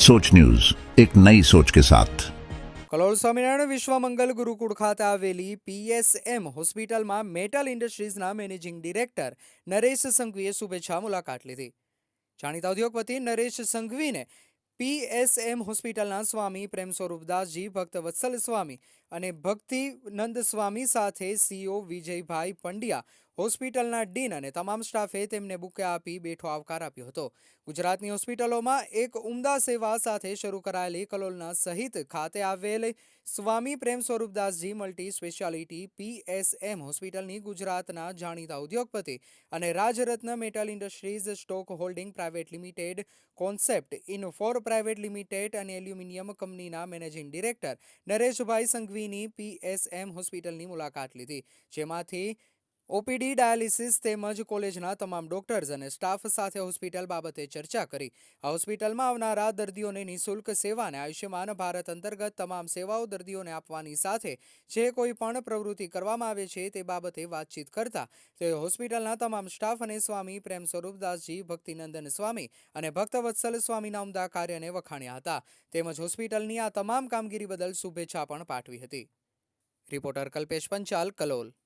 सोच न्यूज एक नई सोच के साथ કલોલ સ્વામિનારાયણ વિશ્વ મંગલ ગુરુકુળ ખાતે આવેલી પીએસએમ હોસ્પિટલમાં મેટલ ઇન્ડસ્ટ્રીઝના મેનેજિંગ ડિરેક્ટર નરેશ સંઘવીએ શુભેચ્છા મુલાકાત લીધી જાણીતા ઉદ્યોગપતિ નરેશ સંઘવીને પીએસએમ હોસ્પિટલના સ્વામી પ્રેમ સ્વરૂપદાસજી ભક્ત વત્સલ સ્વામી અને ભક્તિ નંદ સ્વામી સાથે સીઓ વિજયભાઈ પંડ્યા હોસ્પિટલના ડીન અને તમામ સ્ટાફે તેમને બુકે આપી બેઠો આવકાર આપ્યો હતો. ગુજરાતની હોસ્પિટલોમાં એક ઉમદા સેવા સાથે શરૂ કરાયેલી કલોલના સહિત ખાતે આવેલ Swami Prem Swarupdasji multi speciality PSM હોસ્પિટલની ગુજરાતના જાણીતા ઉદ્યોગપતિ અને Rajratna metal industries stock holding private limited, concept infor private limited અને એલ્યુમિનિયમ કંપનીના મેનેજિંગ ડિરેક્ટર નરેશભાઈ સંઘવીની પીએસએમ હોસ્પિટલની મુલાકાત લીધી, જેમાંથી ઓપીડી, ડાયાલિસિસ તેમજ કોલેજના તમામ ડોક્ટર્સ અને સ્ટાફ સાથે હોસ્પિટલ બાબતે ચર્ચા કરી. આ હોસ્પિટલમાં આવનારા દર્દીઓને નિઃશુલ્ક સેવા અને આયુષ્યમાન ભારત અંતર્ગત તમામ સેવાઓ દર્દીઓને આપવાની સાથે જે કોઈ પણ પ્રવૃત્તિ કરવામાં આવે છે તે બાબતે વાતચીત કરતા તે હોસ્પિટલના તમામ સ્ટાફ અને સ્વામી પ્રેમ સ્વરૂપદાસજી ભક્તિનંદન સ્વામી અને ભક્તવત્સલ સ્વામીના ઉમદા કાર્યને વખાણ્યા હતા. તેમજ હોસ્પિટલની આ તમામ કામગીરી બદલ શુભેચ્છા પણ પાઠવી હતી. રિપોર્ટર કલ્પેશ પંચાલ, કલોલ.